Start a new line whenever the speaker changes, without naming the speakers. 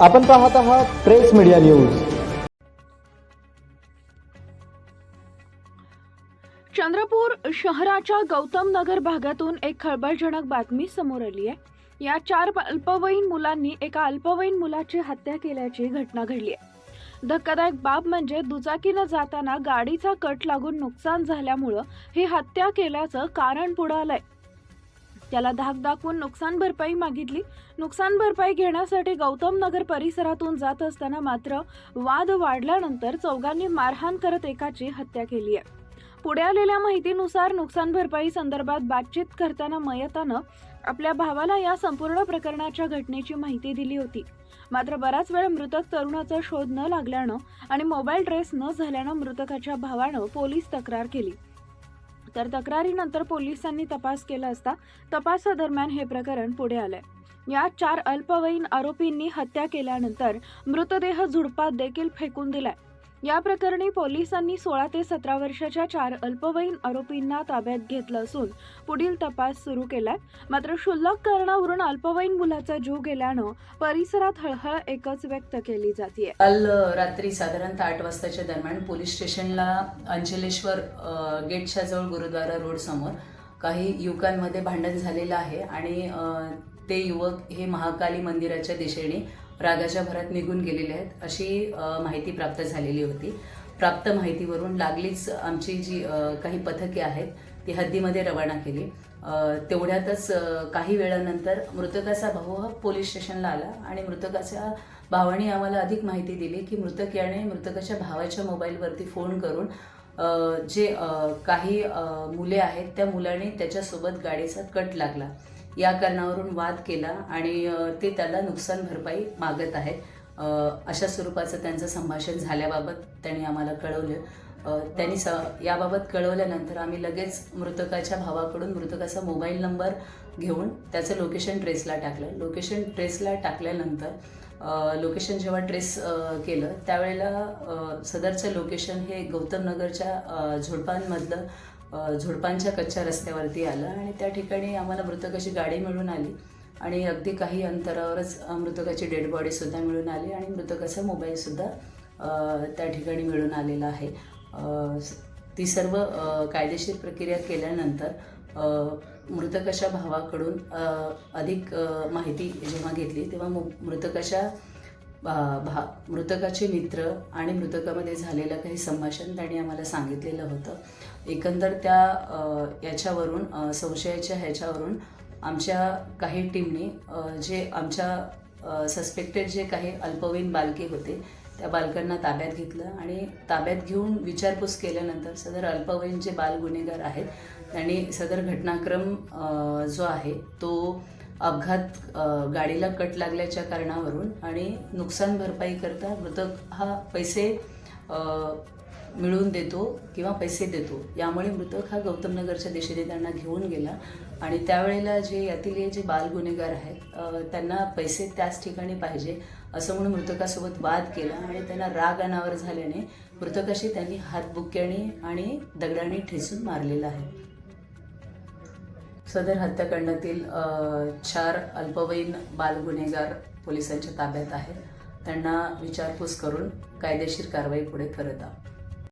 आपण पाहत आहात प्रेस मीडिया न्यूज.
चंद्रपूर शहराच्या गौतम नगर भागातून एक खळबळजनक बातमी समोर आली आहे. या चार अल्पवयीन मुलांनी एका अल्पवयीन मुलाची हत्या केल्याची घटना घडली आहे. धक्कादायक बाब म्हणजे दुचाकीनं जाताना गाडीचा कट लागून नुकसान झाल्यामुळं ही हत्या केल्याचं कारण पुढं आलंय. त्याला धाक दाखवून नुकसान भरपाई मागितली. नुकसान भरपाई घेण्यासाठी गौतम नगर परिसरातून जात असताना मात्र वाद वाढल्यानंतर चौघांनी मारहाण करत एकाची हत्या केली आहे. पुढे आलेल्या माहितीनुसार नुकसान भरपाई संदर्भात बातचीत करताना मयतानं आपल्या भावाला या संपूर्ण प्रकरणाच्या घटनेची माहिती दिली होती. मात्र बराच वेळ मृतक तरुणाचा शोध न लागल्यानं आणि मोबाईल ट्रेस न झाल्यानं मृतकाच्या भावानं पोलीस तक्रार केली. तर तक्रारीनंतर पोलिसांनी तपास केला असता तपासादरम्यान हे प्रकरण पुढे आलंय. या चार अल्पवयीन आरोपींनी हत्या केल्यानंतर मृतदेह झुडपात देखील फेकून दिलाय. या प्रकरणी पोलिसांनी सोळा ते सतरा वर्षाच्या चार अल्पवयीन आरोपींना ताब्यात घेतलं असून पुढील तपास सुरू केलाय. मात्र शुल्लक कारणावरून अल्पवयीन मुलाचा जीव गेल्यानं परिसरात हळहळ एकच व्यक्त केली जाते
काल रात्री साधारणतः आठ वाजताच्या दरम्यान पोलीस स्टेशनला अंचलेश्वर गेटच्या जवळ गुरुद्वारा रोड समोर काही युवकांमध्ये भांडण झालेलं आहे आणि ते युवक हे महाकाली मंदिराच्या दिशेने रागाच्या भरात निघून गेलेले आहेत अशी माहिती प्राप्त झालेली होती. प्राप्त माहितीवरून लागलीच आमची जी काही पथके आहेत ती हद्दीमध्ये रवाना केली. तेवढ्यातच काही वेळानंतर मृतकाचा भाऊ हा पोलीस स्टेशनला आला आणि मृतकाच्या भावाने आम्हाला अधिक माहिती दिली की मृतक याने मृतकाच्या भावाच्या मोबाईलवरती फोन करून जे काही मुले आहेत त्या मुलाने त्याच्यासोबत गाडीचा कट लागला. या कारणावरून वाद केला आणि ते त्याला नुकसान भरपाई मागत आहेत. अशा स्वरूपाचं त्यांचं संभाषण झाल्याबाबत त्यांनी आम्हाला कळवलं. त्यांनी स याबाबत कळवल्यानंतर आम्ही लगेच मृतकाच्या भावाकडून मृतकाचा मोबाईल नंबर घेऊन त्याचं लोकेशन ट्रेसला टाकलं. लोकेशन ट्रेसला टाकल्यानंतर लोकेशन जेव्हा ट्रेस केलं त्यावेळेला सदरचं लोकेशन हे गौतम नगरच्या झुडपांमधलं झुडपांच्या कच्च्या रस्त्यावरती आलं आणि त्या ठिकाणी आम्हाला मृतकाची गाडी मिळून आली आणि अगदी काही अंतरावरच मृतकाची डेड बॉडीसुद्धा मिळून आली आणि मृतकाचा मोबाईलसुद्धा त्या ठिकाणी मिळून आलेला आहे. ती सर्व कायदेशीर प्रक्रिया केल्यानंतर मृतकाच्या भावाकडून अधिक माहिती जेव्हा घेतली तेव्हा मृतकाच्या भा भा मृतकाचे मित्र आणि मृतकामध्ये झालेलं काही संभाषण त्यांनी आम्हाला सांगितलेलं होतं. एकंदर त्या याच्यावरून संशयाच्या ह्याच्यावरून आमच्या काही टीमने जे आमच्या सस्पेक्टेड जे काही अल्पवयीन बालके होते त्या बालकांना ताब्यात घेतलं आणि ताब्यात घेऊन विचारपूस केल्यानंतर सदर अल्पवयीन जे बाल गुन्हेगार आहेत त्यांनी सदर घटनाक्रम जो आहे तो अपघात गाडीला कट लागल्याच्या कारणावरून आणि नुकसान भरपाई करता मृतक हा पैसे मिळवून देतो किंवा पैसे देतो. यामुळे मृतक हा गौतम नगरच्या दिशेने त्यांना घेऊन गेला आणि त्यावेळेला जे यातील जे बाल गुन्हेगार आहेत त्यांना पैसे त्याच ठिकाणी पाहिजे असं म्हणून मृतकासोबत वाद केला आणि त्यांना राग अनावर झाल्याने मृतकाशी त्यांनी हातबुक्याने आणि दगडाने ठेचून मारलेला आहे. सदर हत्याकांडातील चार अल्पवयीन बाल गुन्हेगार पोलिसांच्या ताब्यात आहेत. त्यांना विचारपूस करून कायदेशीर कारवाई पुढे करत आहोत.